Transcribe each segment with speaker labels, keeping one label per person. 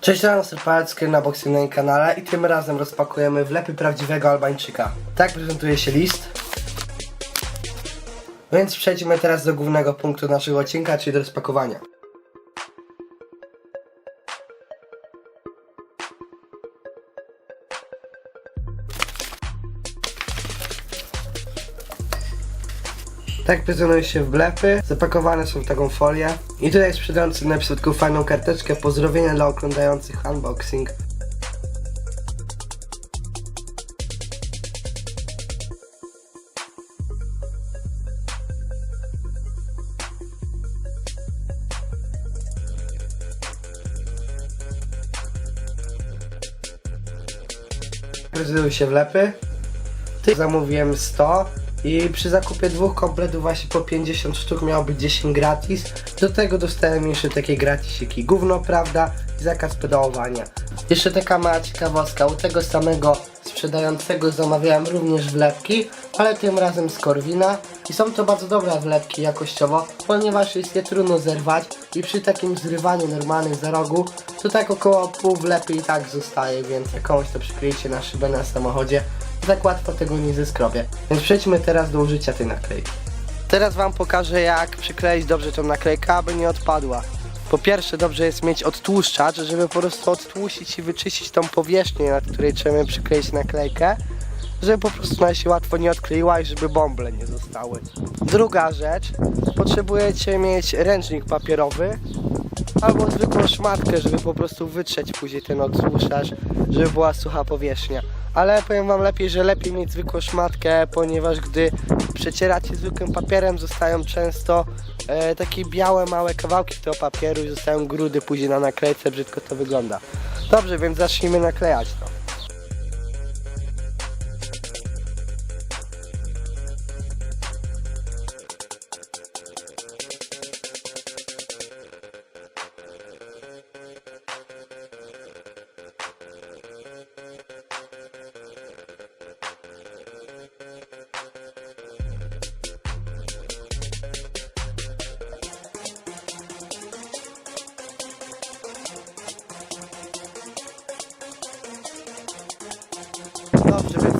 Speaker 1: Cześć, rano Serpalski na jej kanale i tym razem rozpakujemy wlepy prawdziwego Albańczyka. Tak prezentuje się list. Więc przejdźmy teraz do głównego punktu naszego odcinka, czyli do rozpakowania. Tak prezentują się wlepy, zapakowane są w taką folię. I tutaj sprzedający napisał taką fajną karteczkę, pozdrowienia dla oglądających unboxing. Prezentują się wlepy. Ty zamówiłem 100 i przy zakupie dwóch kompletów właśnie po 50 sztuk miało być 10 gratis. Do tego dostałem jeszcze takie gratisiki. Gówno, prawda? I zakaz pedałowania. Jeszcze taka mała ciekawostka. U tego samego sprzedającego zamawiałem również wlepki, ale tym razem z Korwina. I są to bardzo dobre wlepki jakościowo, ponieważ jest je trudno zerwać i przy takim zrywaniu normalnym za rogu, to tak około pół wlepy i tak zostaje, więc jak komuś to przykryjcie na szybę na samochodzie, to tak łatwo tego nie zeskrobię. Więc przejdźmy teraz do użycia tej naklejki. Teraz wam pokażę jak przykleić dobrze tą naklejkę, aby nie odpadła. Po pierwsze dobrze jest mieć odtłuszczacz, żeby po prostu odtłuścić i wyczyścić tą powierzchnię, na której trzeba przykleić naklejkę, żeby po prostu ona się łatwo nie odkleiła i żeby bąble nie zostały. Druga rzecz, potrzebujecie mieć ręcznik papierowy albo zwykłą szmatkę, żeby po prostu wytrzeć później ten odtłuszczacz, żeby była sucha powierzchnia. Ale powiem wam lepiej, że lepiej mieć zwykłą szmatkę, ponieważ gdy przecieracie zwykłym papierem, zostają często e, takie białe, małe kawałki tego papieru i zostają grudy później na naklejce, brzydko to wygląda. Dobrze, więc zacznijmy naklejać to.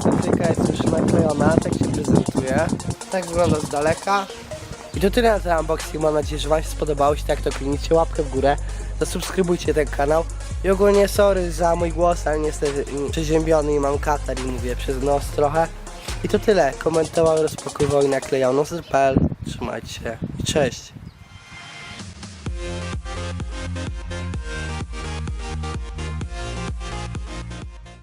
Speaker 1: Naklejka jest już naklejona, tak się prezentuje. Tak wygląda z daleka. I to tyle na ten unboxing, mam nadzieję, że Wam się spodobało. Jeśli tak, to kliknijcie łapkę w górę, zasubskrybujcie ten kanał. I ogólnie sorry za mój głos, ale niestety przeziębiony i mam katar i mówię przez nos trochę. I to tyle. Komentował, rozpakowywał i naklejał nocy.pl. Trzymajcie się i cześć.